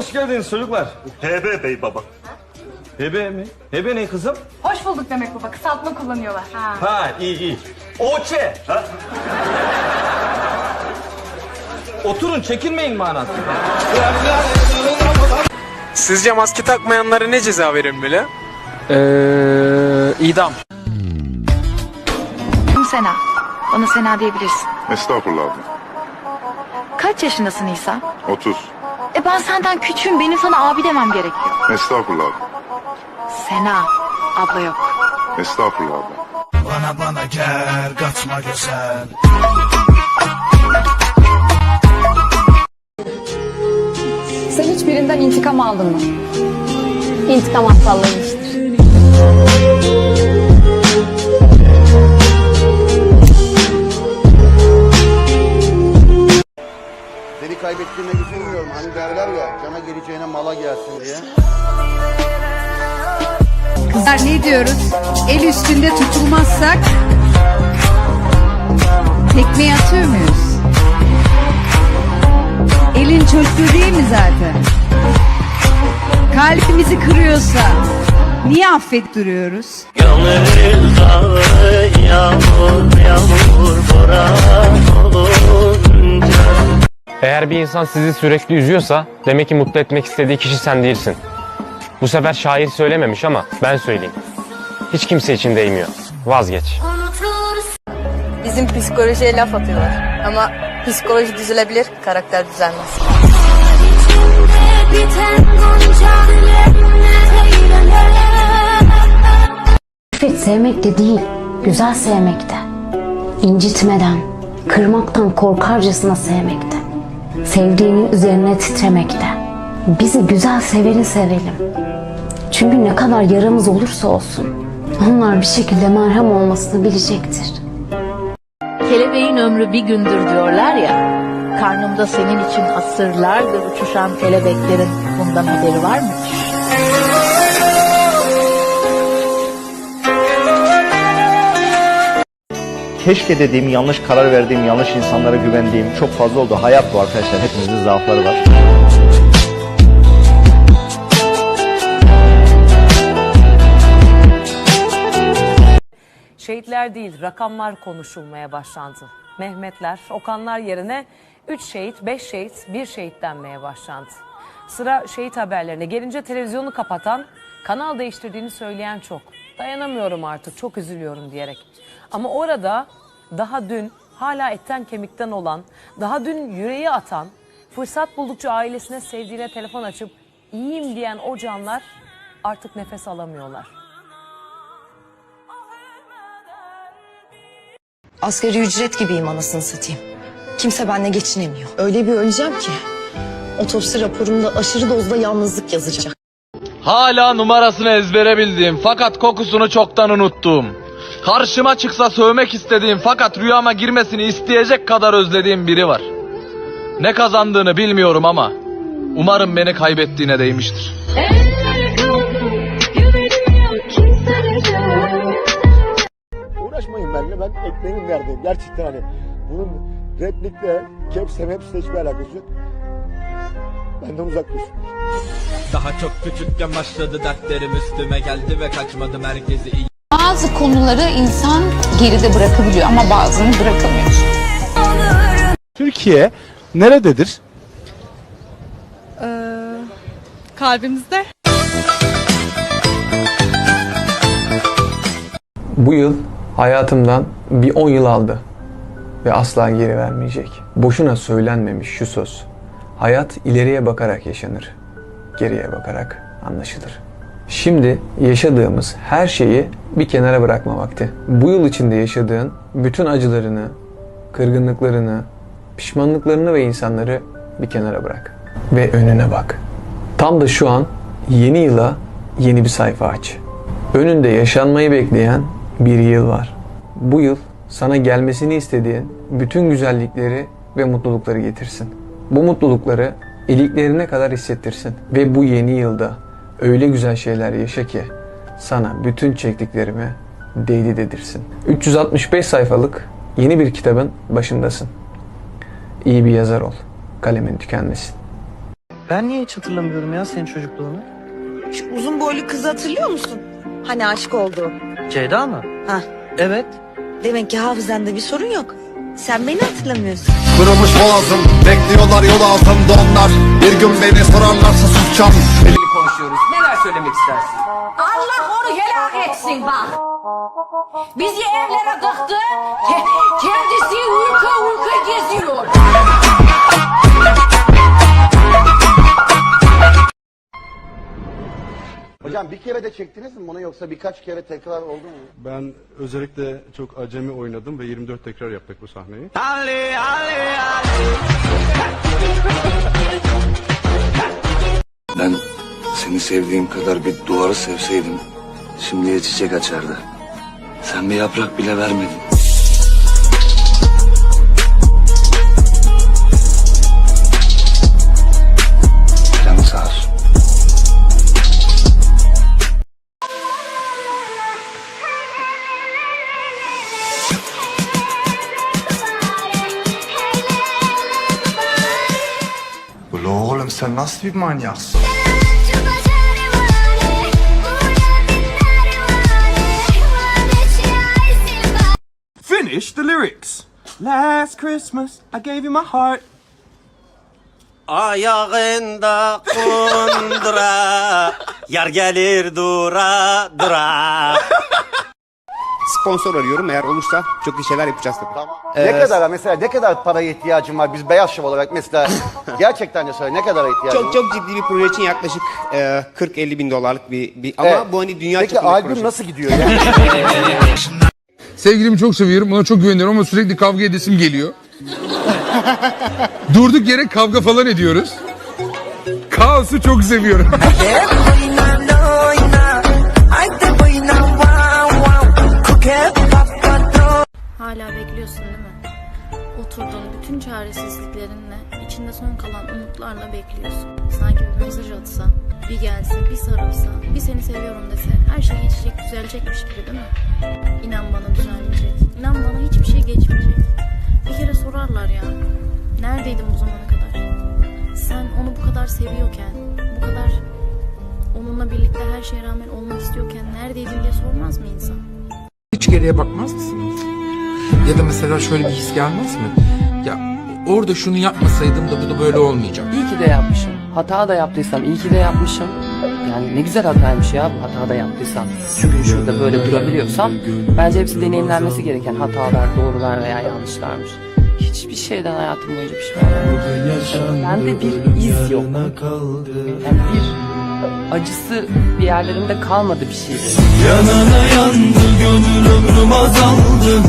Hoş geldiniz çocuklar. HB bey baba. Hebe mi? Hebe ne kızım? Hoş bulduk demek baba. Kısaltma kullanıyorlar. Ha. Ha iyi iyi. Oçe. Ha? Oturun çekinmeyin manası. Sizce maske takmayanlara ne ceza verilmeli? Ee, idam. Adım Sena. Bana Sena diyebilirsin. Estağfurullah abla. Kaç yaşındasın İsa? 30. E ben senden küçüğüm. Benim sana abi demem gerekiyor. Estağfurullah abla. Sena. Abla yok. Estağfurullah abla. Bana bana gel kaçma güzel Sen hiçbirinden intikam aldın mı? İntikam aptallığıymıştır. Seni kaybettiğime üzülmüyorum. Hani derler ya cana geleceğine mala gelsin diye. Kızlar ne diyoruz? El üstünde tutulmazsak tekmeyi atıyor muyuz? Elin çocuğu değil mi zaten? Kalbimizi kırıyorsa niye affet duruyoruz? Gönül insan sizi sürekli üzüyorsa demek ki mutlu etmek istediği kişi sen değilsin. Bu sefer şair söylememiş ama ben söyleyeyim. Hiç kimse için değmiyor. Vazgeç. Bizim psikolojiye laf atıyorlar. Ama psikoloji düzelebilir, karakter düzelmez. Nefret sevmekte değil, güzel sevmekte. İncitmeden, kırmaktan korkarcasına sevmekte. Sevdiğinin üzerine titremekte. Bizi güzel seveni sevelim. Çünkü ne kadar yaramız olursa olsun, onlar bir şekilde merhem olmasını bilecektir. Kelebeğin ömrü bir gündür diyorlar ya. Karnımda senin için asırlardır uçuşan kelebeklerin bundan haberi var mı? Keşke dediğim, yanlış karar verdiğim, yanlış insanlara güvendiğim çok fazla oldu. Hayat bu arkadaşlar. Hepimizin zaafları var. Şehitler değil, rakamlar konuşulmaya başlandı. Mehmetler, Okanlar yerine 3 şehit, 5 şehit, 1 şehit denmeye başlandı. Sıra şehit haberlerine gelince televizyonu kapatan, kanal değiştirdiğini söyleyen çok. Dayanamıyorum artık, çok üzülüyorum diyerek. Ama orada daha dün hala etten kemikten olan, daha dün yüreği atan, fırsat buldukça ailesine sevdiğine telefon açıp iyiyim diyen o canlar artık nefes alamıyorlar. Asgari ücret gibiyim anasını satayım. Kimse benimle geçinemiyor. Öyle bir öleceğim ki. Otopsi raporumda aşırı dozda yalnızlık yazacak. Hala numarasını ezbere bildiğim fakat kokusunu çoktan unuttuğum. Karşıma çıksa sövmek istediğim fakat rüyama girmesini isteyecek kadar özlediğim biri var. Ne kazandığını bilmiyorum ama umarım beni kaybettiğine değmiştir. Uğraşmayın benimle. Ben ekmeğimin neredeyim. Gerçekten hani bunun replikle, kepse mepsle hiçbir alakası yok. Benden uzak dursun. Daha çok küçükken başladı dertlerim üstüme geldi ve kaçmadım herkesi iyi Bazı konuları insan geride bırakabiliyor ama bazını bırakamıyor. Türkiye nerededir? Kalbimizde. Bu yıl hayatımdan bir 10 yıl aldı ve asla geri vermeyecek. Boşuna söylenmemiş şu söz. Hayat ileriye bakarak yaşanır. Geriye bakarak anlaşılır. Şimdi yaşadığımız her şeyi bir kenara bırakma vakti. Bu yıl içinde yaşadığın bütün acılarını, kırgınlıklarını, pişmanlıklarını ve insanları bir kenara bırak. Ve önüne bak. Tam da şu an yeni yıla yeni bir sayfa aç. Önünde yaşanmayı bekleyen bir yıl var. Bu yıl sana gelmesini istediğin bütün güzellikleri ve mutlulukları getirsin. Bu mutlulukları iliklerine kadar hissettirsin. Ve bu yeni yılda öyle güzel şeyler yaşa ki sana bütün çektiklerimi değdi dedirsin. 365 sayfalık yeni bir kitabın başındasın. İyi bir yazar ol. Kalemin tükenmesin. Ben niye hiç hatırlamıyorum ya senin çocukluğunu? Şu uzun boylu kızı hatırlıyor musun? Hani aşık oldu. Ceyda mı? Hah. Evet. Demek ki hafızanda bir sorun yok. Sen beni hatırlamıyorsun. Kırılmış boğazım, bekliyorlar yol altında onlar. Bir gün beni sorarlarsa susacağım. Konuşuyoruz. Neler söylemek istersin? Allah onu helak etsin bak. Bizi evlere tıktı. Kendisi uyku uyku geziyor. Hocam bir kere de çektiniz mi bunu yoksa birkaç kere tekrar oldu mu? Ben özellikle çok acemi oynadım ve 24 tekrar yaptık bu sahneyi. Ben seni sevdiğim kadar bir duvarı sevseydim şimdiye çiçek açardı. Sen bir yaprak bile vermedin. Ulan oğlum sen nasıl bir manyaksın? Finish the lyrics. Last Christmas I gave you my heart. Ayağında kundura Yar gelir dura dura Sponsor arıyorum eğer olursa çok iyi şeyler yapacağız tabii. ne kadar mesela ne kadar paraya ihtiyacın var biz beyaz şov olarak mesela gerçekten de söyle ne kadar ihtiyacın var? Çok çok ciddi bir proje için yaklaşık e, 40-50 bin dolarlık bir, bir ama Evet. bu hani dünya Peki çapında bir albüm proje. nasıl gidiyor yani? Sevgilimi çok seviyorum. Ona çok güveniyorum ama sürekli kavga edesim geliyor. Durduk yere kavga falan ediyoruz. Kaosu çok seviyorum. Hala bekliyorsun değil mi? Oturduğun bütün çaresizliklerinle, içinde son kalan umutlarla bekliyorsun. Sanki bir mesaj atsa, bir gelse, bir sarılsa, bir seni seviyorum dese, her şey düzelecekmiş gibi değil mi? İnan bana düzelecek. İnan bana hiçbir şey geçmeyecek. Bir kere sorarlar ya, neredeydin bu zamana kadar? Sen onu bu kadar seviyorken, bu kadar onunla birlikte her şeye rağmen olmak istiyorken neredeydin diye sormaz mı insan? Hiç geriye bakmaz mısınız? Ya da mesela şöyle bir his gelmez mi? Ya orada şunu yapmasaydım da bu da böyle olmayacak. İyi ki de yapmışım. Hata da yaptıysam iyi ki de yapmışım. Yani ne güzel hataymış ya bu hata da yaptıysam. Çünkü şurada böyle durabiliyorsam bence hepsi deneyimlenmesi gereken hatalar, doğrular veya yanlışlarmış. Hiçbir şeyden hayatım boyunca pişman olmadım. Bende bir iz yok. Yani bir acısı bir yerlerimde kalmadı bir şey. Yanana yandı gönül ömrüm azaldı